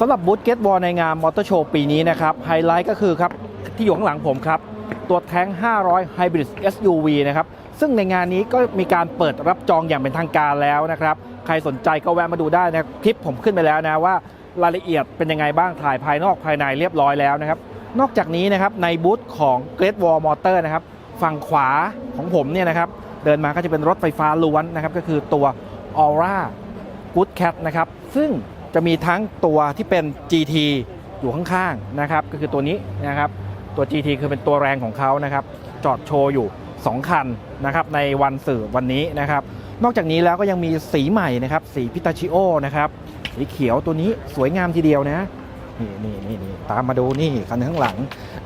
สำหรับบูธเกตบอลในงานมอเตอร์โชว์ปีนี้นะครับ ไฮไลท์ก็คือครับ ที่อยู่ข้างหลังผมครับ ตัวแท้ง 500 Hybrid SUV นะครับ ซึ่งในงานนี้ก็มีการเปิดรับจองอย่างเป็นทางการแล้วนะครับ ใครสนใจก็แวะมาดูได้นะคลิปผมขึ้นไปแล้วนะว่ารายละเอียดเป็นยังไงบ้างถ่ายภายนอกภายในเรียบร้อยแล้วนะครับ นอกจากนี้นะครับในบูธของ Great Wall Motor นะครับฝั่งขวาของผมเนี่ยนะครับเดินมาก็จะเป็นรถไฟฟ้าล้วนนะครับก็คือตัว Aura Good Cat นะครับซึ่ง จะมีทั้งตัวที่เป็น GT อยู่ข้างๆนะครับก็คือตัวนี้นะครับตัว GT คือเป็นตัวแรงของเขานะครับจอดโชว์อยู่ 2 คันนะครับในวันสื่อวันนี้นะครับ นอกจากนี้แล้วก็ยังมีสีใหม่นะครับสีพิตาชิโอนะครับสีเขียวตัวนี้สวยงามทีเดียวนะนี่นี่นี่นี่ตามมาดูนี่คันข้างหลัง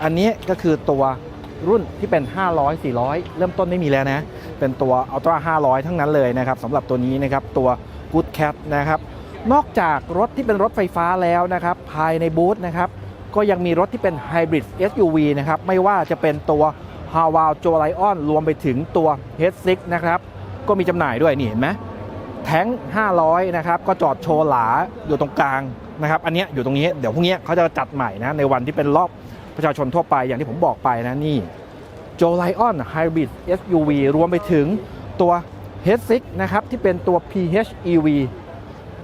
อันนี้ก็คือตัวรุ่นที่เป็น 500 400 เริ่มต้นไม่มีแล้วนะ เป็นตัว Ultra 500 ทั้งนั้นเลยนะครับสำหรับตัวนี้นะครับ ตัว Good Cat นะครับ นอกจากรถที่เป็นรถไฟฟ้าแล้วนะครับ ภายในบูธนะครับ ก็ยังมีรถที่เป็น Hybrid SUV นะครับ ไม่ว่าจะเป็นตัว h a w a l j o l i o n รวมไปถึงตัว H6 นะครับ ก็มีจำหน่ายด้วยนี่เห็นไหมแท้ง 500 นะครับ ก็จอดโชว์หลาอยู่ตรงกลางนะครับ อันนี้อยู่ตรงนี้ เดี๋ยวพรุ่งนี้เขาจะจัดใหม่นะ ในวันที่เป็นรอบประชาชนทั่วไปอย่างที่ผมบอกไปนะนี่โจไลออน Hybrid SUV รวมไปถึงตัว H6 นะครับ ที่เป็นตัว PHEV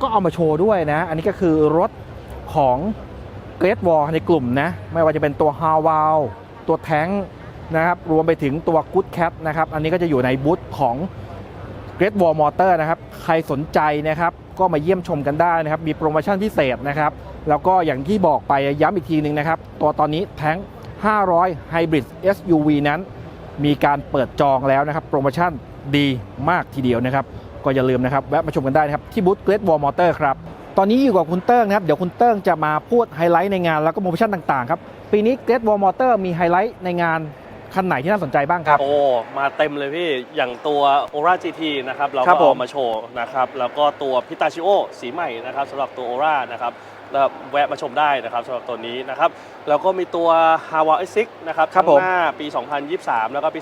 ก็เอามาโชว์ด้วยนะ อันนี้ก็คือรถของ Great Wall ในกลุ่มนะ ไม่ว่าจะเป็นตัว h a w a l ตัวแท้งนะครับ รวมไปถึงตัว Good Cat นะครับ อันนี้ก็จะอยู่ในบูธของ Great Wall Motor นะครับ ใครสนใจนะครับ ก็มาเยี่ยมชมกันได้นะครับ มีโปรโมชั่นพิเศษนะครับ แล้วก็อย่างที่บอกไปย้ำอีกทีหนึ่งนะครับ ตัวตอนนี้แท้ง 500 Hybrid SUV นั้น มีการเปิดจองแล้วนะครับ โปรโมชั่นดีมากทีเดียวนะครับ ก็อย่าลืมนะครับแวะมาชมกันได้นะครับที่บูธเกรดวอลมอเตอร์ครับตอนนี้อยู่กับคุณเติ้งนะครับเดี๋ยวคุณเติ้งจะมาพูดไฮไลท์ในงานแล้วก็โมชั่นต่างๆครับปีนี้เกรดวอลมอเตอร์มีไฮไลท์ในงาน คันไหนที่น่าสนใจบ้างครับ โอ้ มาเต็มเลยพี่ อย่างตัว Ora GT นะครับ เราครัก็บผม เอามาโชว์นะครับ แล้วก็ตัว Pistachio สีใหม่นะครับสำหรับตัว Ora นะครับแล้วแวะมาชมได้นะครับสำหรับตัวนี้นะครับ แล้วก็มีตัว h a w a i 6นะครับครับข้างผมหน้าปี 2023 แล้วก็ปี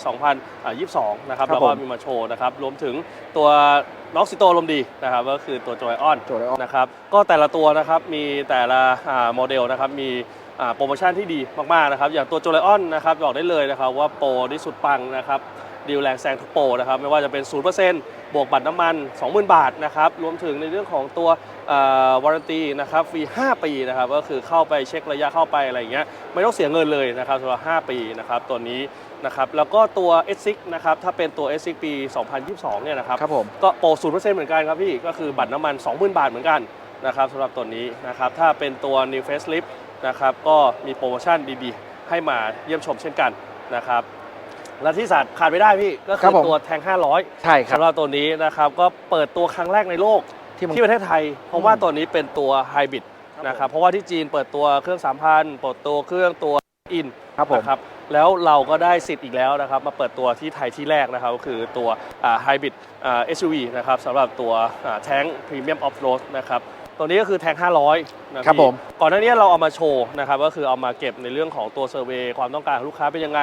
2022 นะครับครับแล้วก็ผม มีมาโชว์นะครับ รวมถึงตัวล็อกซิโตลมดีนะครับ ก็คือตัว Joy On Joy-On นะครับก็แต่ละตัวนะครับมีแต่ละอ่าโมเดลนะครับมีอ่า โปรโมชั่นที่ดีมากๆนะครับอย่างตัว j o y o n นะครับบอกได้เลยนะครับว่าโปรที่สุดปังนะครับดีลแรงแซงทุกโปรนะครับไม่ว่าจะเป็น 0%บวกบัตรน้ำมัน 20,000 บาทนะครับรวมถึงในเรื่องของตัววารันตีนะครับฟรี 5 ปีนะครับก็คือเข้าไปเช็คระยะเข้าไปอะไรอย่างเงี้ยไม่ต้องเสียเงินเลยนะครับสำหรับ 5 ปีนะครับตัวนี้นะครับแล้วก็ตัว S6 นะครับถ้าเป็นตัว S6 ปี 2022 เนี่ยนะครับครับผมก็โปร 0%เหมือนกันครับพี่ก็คือบัตรน้ำมัน 20,000 บาทเหมือนกันนะครับสำหรับตัวนี้นะครับถ้าเป็นตัว New Facelift นะครับก็มีโปรโมชั่นดีๆ ให้มาเยี่ยมชมเช่นกันนะครับและที่สัตว์ขาดไม่ได้พี่ ก็ครัคืบอผม ตัวแทง 500ใช่ครับ สำหรับตัวนี้นะครับก็เปิดตัวครั้งแรกในโลกที่มันที่ประเทศไทย เพราะว่าตัวนี้เป็นตัวไฮบริดครับนะครับเพราะว่าที่จีนเปิดตัวเครื่อง 3,000เปิดตัวเครื่องตัวอิน ครับผม นะครับแล้วเราก็ได้สิทธิ์อีกแล้วนะครับ มาเปิดตัวที่ไทยที่แรกนะครับ ก็คือตัวไฮบริด SUV นะครับสำหรับตัวแท้งพรีเมียมออฟโรดนะครับ ตัวนี้ก็คือแท้ง500นะครับผม ก่อนหน้านี้เราเอามาโชว์นะครับก็คือเอามาเก็บในเรื่องของตัวเซอร์เวยความต้องการของลูกค้าเป็นยังไง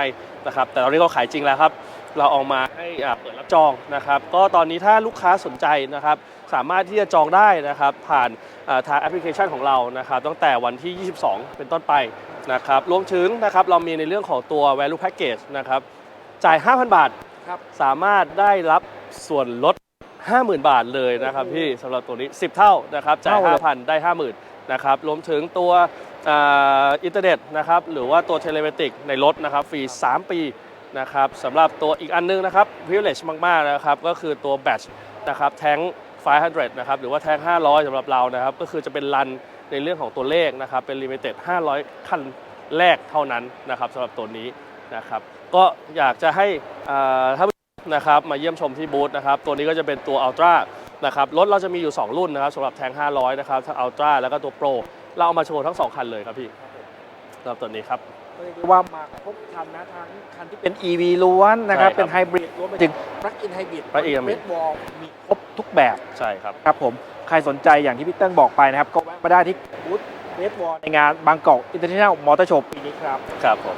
นะครับแต่ตอนนี้เราขายจริงแล้วครับ เราเอามาให้อ่าเปิดรับจองนะครับ ก็ตอนนี้ถ้าลูกค้าสนใจนะครับ สามารถที่จะจองได้นะครับ ผ่านอ่าทางแอปพลิเคชันของเรานะครับ ตั้งแต่วันที่ 22 เป็นต้นไปนะครับรวมถึงนะครับเรามีในเรื่องของตัว value package นะครับจ่าย 5,000 บาทครับสามารถได้รับส่วนลด 50,000 บาทเลยนะครับพี่สำหรับตัวนี้ 10 เท่านะครับจ่ายเท่าเลย5,000 ได้ 50,000นะครับรวมถึงตัวอ่าอินเทอร์เน็ตนะครับหรือว่าตัวเทเลเมติกในรถนะครับฟรี 3 ปีนะครับสำหรับตัวอีกอันนึงนะครับ privilege มาก ๆ นะครับ ก็คือตัวแบตนะครับแท้ง500 นะครับหรือว่าแท้ง 500สำหรับเรานะครับ ก็คือจะเป็นรันในเรื่องของตัวเลขนะครับ เป็น limited 500 คันแรกเท่านั้นนะครับสำหรับตัวนี้นะครับ ก็อยากจะให้อ่าถ้า นะครับมาเยี่ยมชมที่บูธนะครับตัวนี้ก็จะเป็นตัว Ultra นะครับรถเราจะมีอยู่ 2 รุ่นนะครับสำหรับแทง 500 นะครับทั้ง Ultra แล้วก็ตัว Pro เราเอามาโชว์ทั้ง 2 คันเลยครับพี่สำหรับตัวนี้ครับก็เรียกได้ว่ามาครบครันนะทั้งคันที่เป็น EV ล้วนนะครับ ใช่ครับเป็นไฮบริดรวมไปถึง Plug-in Hybrid Plug-in เ e ดวอลมีครบทุกแบบใช่ครับ ครับผม ใครสนใจอย่างที่พี่เติ้งบอกไปนะครับ ก็แวะมาได้ที่บูธเ e ดวอลในงานบางกอกอินเตอร์เนชั่นแนลมอเตอร์โชว์ปีนี้ครับ ครับผม